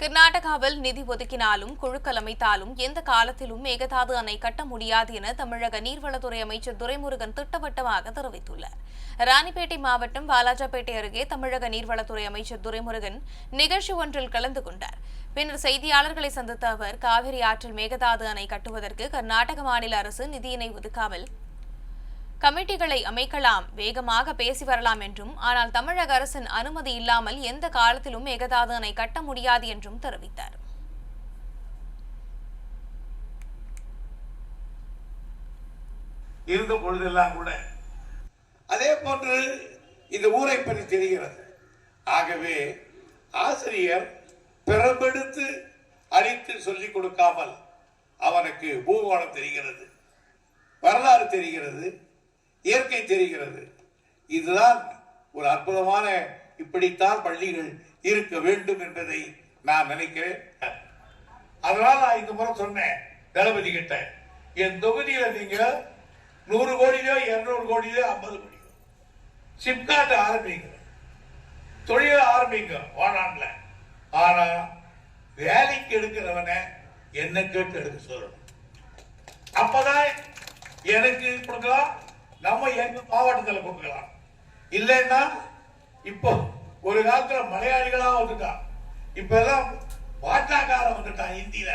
கர்நாடகாவில் நிதி ஒதுக்கினாலும் குழுக்கள் அமைத்தாலும் எந்த காலத்திலும் மேகதாது அணை கட்ட முடியாது என தமிழக நீர்வளத்துறை அமைச்சர் துரைமுருகன் திட்டவட்டமாக தெரிவித்துள்ளார். ராணிப்பேட்டை மாவட்டம் வாலாஜாபேட்டை அருகே தமிழக நீர்வளத்துறை அமைச்சர் துரைமுருகன் நிகழ்ச்சி ஒன்றில் கலந்து கொண்டார். பின்னர் செய்தியாளர்களை சந்தித்த அவர் காவிரி ஆற்றில் மேகதாது அணை கட்டுவதற்கு கர்நாடக மாநில அரசு நிதியினை ஒதுக்காமல் கமிட்டிகளை அமைக்கலாம் வேகமாக பேசி வரலாம் என்றும் ஆனால் தமிழக அரசின் அனுமதி இல்லாமல் எந்த காலத்திலும் மேகதாது அணை கட்ட முடியாது என்றும் தெரிவித்தார். இருந்த பொழுதெல்லாம் கூட அதே போன்று இந்த ஊரை பற்றி தெரிகிறது. ஆகவே ஆசிரியர் பிறப்பெடுத்து அழித்து சொல்லிக் கொடுக்காமல் அவனுக்கு பூகோளம் தெரிகிறது வரலாறு தெரிகிறது. இயற்கை தெரிகிறது. இதுதான் ஒரு அற்புதமான இப்படித்தான் பள்ளிகள் இருக்க வேண்டும் என்பதை நான் நினைக்கிறேன். அதனால் நான் இந்த முறை சொன்னேன் தளபதி கிட்ட என் தொகுதியில நீங்க நூறு கோடியிலோ இருநூறு கோடியிலோ ஐம்பது கோடியோ சிப்காட் ஆரம்பிங்க. தொழில ஆரம்பிங்க வாழான்ல ஆனா வேலைக்கு எடுக்கிறவனை என்ன கேட்டு எடுக்க சொல்லணும்? அப்பதான் எனக்கு கொடுக்கலாம் நம்ம எங்க மாவட்டத்தில் கொடுக்கலாம். இல்லைன்னா இப்போ ஒரு காலத்துல மலையாளிகளா வந்துட்டான் இப்ப எல்லாம் பாட்டாக்காரன் வந்துட்டான் இந்தியில